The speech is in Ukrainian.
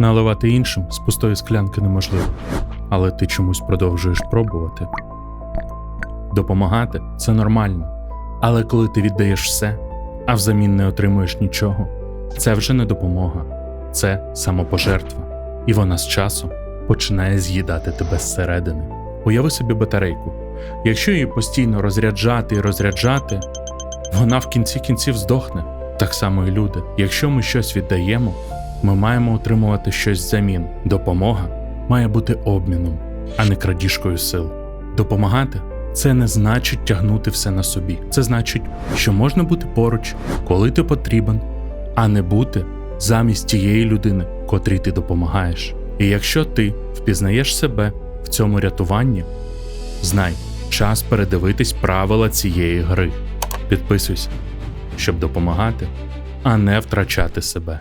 Наливати іншим з пустої склянки неможливо, але ти чомусь продовжуєш пробувати. Допомагати це нормально, але коли ти віддаєш все, а взамін не отримуєш нічого, це вже не допомога, це самопожертва, і вона з часом починає з'їдати тебе зсередини. Уяви собі батарейку. Якщо її постійно розряджати і розряджати, вона в кінці кінців здохне. Так само і люди. Якщо ми щось віддаємо, ми маємо отримувати щось взамін. Допомога має бути обміном, а не крадіжкою сил. Допомагати це не значить тягнути все на собі. Це значить, що можна бути поруч, коли ти потрібен, а не бути замість тієї людини, котрій ти допомагаєш. І якщо ти впізнаєш себе в цьому рятуванні, знай, час передивитись правила цієї гри. Підписуйся, щоб допомагати, а не втрачати себе.